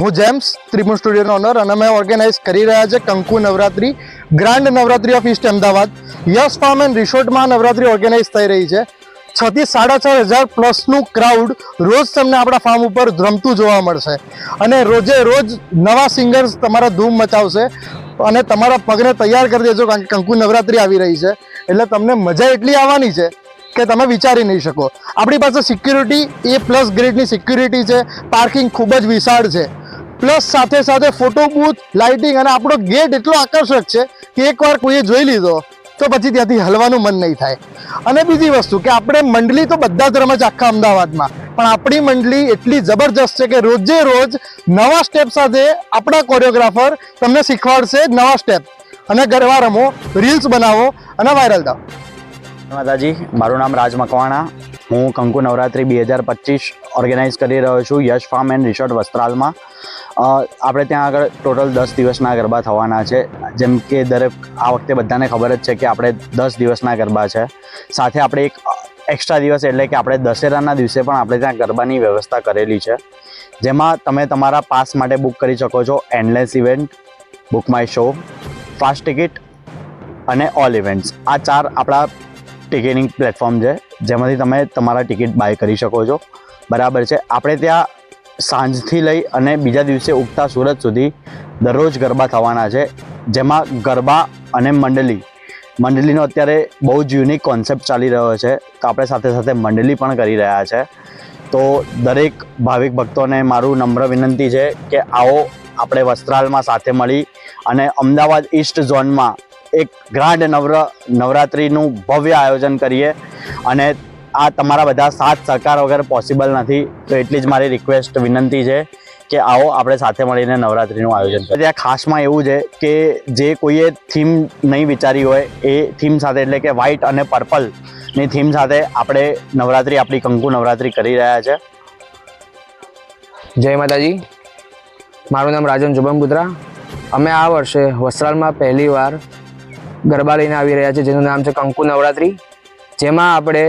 હું James ત્રિમુ સ્ટુડિયોનો honour અને અમે ઓર્ગેનાઇઝ કરી રહ્યા છે Kanku Navratri, grand Navratri of east Ahmedabad. Yes farm and રિસોર્ટમાં Navratri organise થઈ રહી છે. છ થી સાડા છ હજાર પ્લસનું ક્રાઉડ રોજ તમને આપણા ફાર્મ ઉપર રમતું જોવા મળશે. અને રોજે રોજ નવા સિંગર્સ તમારા ધૂમ મચાવશે અને તમારા પગને તૈયાર કરી દેજો કારણ કે કંકુ નવરાત્રી આવી રહી છે. એટલે તમને મજા એટલી આવવાની છે કે તમે વિચારી નહીં શકો. આપણી પાસે સિક્યુરિટી એ પ્લસ ગ્રેડની સિક્યુરિટી છે. પાર્કિંગ ખૂબ જ વિશાળ છે. પ્લસ સાથે સાથે ફોટો બૂથ લાઇટિંગ અને આપણો ગેટ એટલો આકર્ષક છે કે એકવાર કોઈએ જોઈ લીધો, તો પછી ત્યાંથી હલવાનું મન નહીં થાય. અને બીજી વસ્તુ કે આપણે મંડળી તો બધા જ રમે આખા અમદાવાદમાં, પણ આપણી મંડળી એટલી જબરજસ્ત છે કે રોજે રોજ નવા સ્ટેપ સાથે આપણા કોરિયોગ્રાફર તમને શીખવાડશે નવા સ્ટેપ અને ગરબા રમો રીલ્સ બનાવો અને વાયરલ થાવ માતાજી મારું નામ રાજ મકવાણા. હું કંકુ નવરાત્રી બે હજાર પચીસ ઓર્ગેનાઇઝ કરી રહ્યો છું યશ ફાર્મ એન્ડ રિસોર્ટ વસ્ત્રાલમાં. આપણે ત્યાં આગળ ટોટલ દસ દિવસના ગરબા થવાના છે. જેમ કે દરેક, આ વખતે બધાને ખબર જ છે કે આપણે દસ દિવસના ગરબા છે. સાથે આપણે એક એક્સ્ટ્રા દિવસ એટલે કે આપણે દશેરાના દિવસે પણ આપણે ત્યાં ગરબાની વ્યવસ્થા કરેલી છે. જેમાં તમે તમારા પાસ માટે બુક કરી શકો છો endless event book my show fast ticket અને ઓલ ઇવેન્ટ્સ આ ચાર આપણા ટિકિટિંગ પ્લેટફોર્મ છે. જેમાંથી તમે તમારા ટિકિટ બાય કરી શકો છો. બરાબર છે. આપણે ત્યાં સાંજથી લઈ અને બીજા દિવસે ઉગતા સુરત સુધી દરરોજ ગરબા થવાના છે, જેમાં ગરબા અને મંડળી મંડળીનો અત્યારે બહુ જ યુનિક કોન્સેપ્ટ ચાલી રહ્યો છે, તો આપણે સાથે સાથે મંડળી પણ કરી રહ્યા છે. તો દરેક ભાવિક ભક્તોને મારું નમ્ર વિનંતી છે કે આવો આપણે વસ્ત્રાલમાં સાથે મળી અને અમદાવાદ ઈસ્ટ ઝોનમાં એક ગ્રાન્ડ નવર, નવરાત્રિનું ભવ્ય આયોજન કરીએ અને આ તમારા બધા સાથ સહકાર વગર પોસિબલ નથી. તો એટલી જ મારી રિક્વેસ્ટ વિનંતી છે કે આવો આપણે સાથે મળીને નવરાત્રિનું આયોજન કરીએ. ત્યાં ખાસમાં એવું છે કે જે કોઈએ થીમ નહીં વિચારી હોય, એ થીમ સાથે એટલે કે વ્હાઇટ અને પર્પલની થીમ સાથે આપણે નવરાત્રિ, આપણી કંકુ નવરાત્રિ કરી રહ્યા છે. જય માતાજી. મારું નામ રાજન જુબનપુત્રા અમે આ વર્ષે વસ્ત્રાલમાં પહેલીવાર ગરબા લઈને આવી રહ્યા છીએ, જેનું નામ છે કંકુ નવરાત્રિ. જેમાં આપણે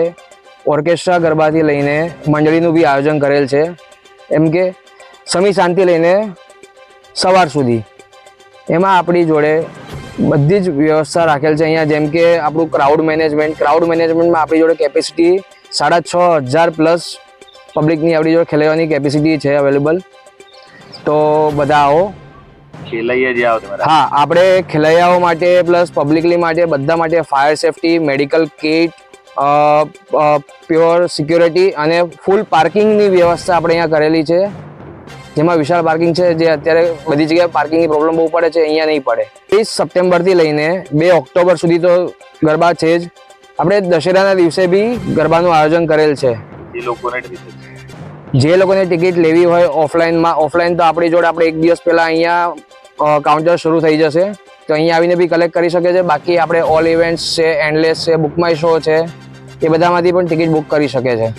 ઓર્કેસ્ટ્રા ગરબાથી લઈને મંડળીનું બી આયોજન કરેલ છે. એમ કે સમી શાંતિ લઈને સવાર સુધી. એમાં આપણી જોડે બધી જ વ્યવસ્થા રાખેલ છે અહીંયા જેમ કે આપણું ક્રાઉડ મેનેજમેન્ટ ક્રાઉડ મેનેજમેન્ટમાં આપણી જોડે કેપેસિટી સાડા છ હજાર પ્લસ પબ્લિકની આપણી જોડે ખેલાવાની કેપેસિટી છે અવેલેબલ તો બધા આવો. હા આપણે ખેલૈયાઓ માટે પ્લસ પબ્લિકલી માટે બધા માટે fire safety medical kit pure security અને ફૂલ પાર્કિંગની વ્યવસ્થા આપણે અહીંયા કરેલી છે. જેમાં વિશાળ પાર્કિંગ છે જે અત્યારે બધી જગ્યાએ પાર્કિંગની પ્રોબ્લેમ બહુ પડે છે અહીંયા નહીં પડે. ત્રીસ સપ્ટેમ્બરથી લઈને બે ઓક્ટોબર સુધી તો ગરબા છે જ. આપણે દશેરાના દિવસે બી ગરબાનું આયોજન કરેલ છે. જે લોકોને ટિકિટ લેવી હોય ઓફલાઈનમાં ઓફલાઈન તો આપણી જોડે આપણે એક દિવસ પહેલાં અહીંયા કાઉન્ટર શરૂ થઈ જશે. તો અહીંયા આવીને બી કલેક્ટ કરી શકે છે. બાકી આપણે ઓલ ઇવેન્ટ્સ છે એન્ડલેસ છે બુક માય શો છે. એ બધામાંથી પણ ટિકિટ બુક કરી શકે છે.